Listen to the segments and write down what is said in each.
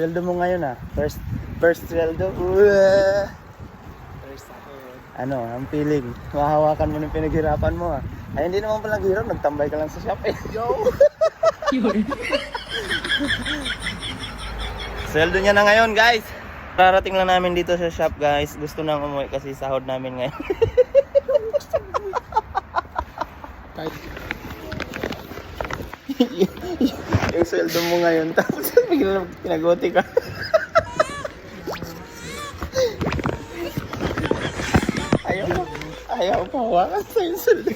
Sweldo mo ngayon ah. First, first sweldo. First. Ano, ang feeling. Mahawakan mo ng pinaghirapan mo ah. Ay, hindi naman pala hirap. Nagtambay ka lang sa shop eh. Yo! Sweldo niya na ngayon, guys. Rarating lang namin dito sa shop, guys. Gusto nang umuwi kasi sahod namin ngayon. yung sweldo mo ngayon, tapos bigla pinagote ka. ayaw pa, ayaw pa hawakan sa yung sweldo.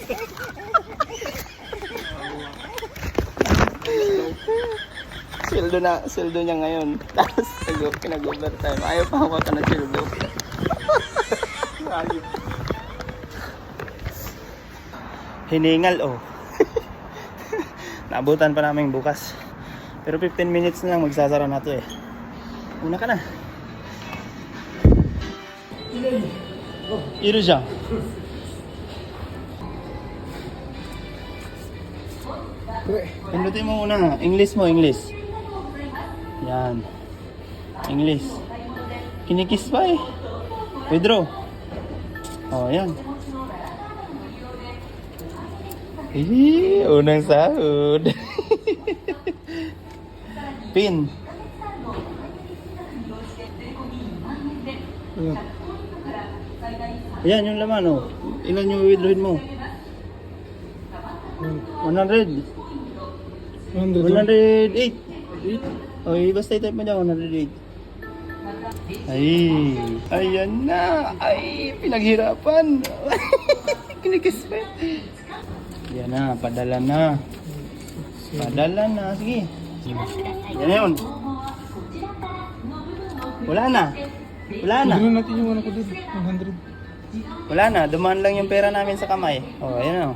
sweldo na, sweldo niya ngayon. Tapos nag- pinag-overtime. Ayaw pa hawakan ng sweldo. Hiningal oh. Naabutan pa namin bukas. Pero 15 minutes na lang magsasara na to eh. Una ka na. Iro siya. Pindutin mo muna. English mo, English. Yan. English. Kinikis pa eh. Withdraw. Oh, yan. Eh, unang sahod. Pin. Ayan yung laman oh. Ilan yung withdrawin mo? Ayun. 100. 100. 108. Oh, basta i-type mo dyan, 108. Ay, ayan na. Ay, pinaghirapan. Kinikis pa. Yan na, padala na. Padala na, sige. Yan na yun. Wala na. Wala na. Hindi na natin yung ano ko dun. 100. Wala na, dumaan lang yung pera namin sa kamay. Oh, ayan o.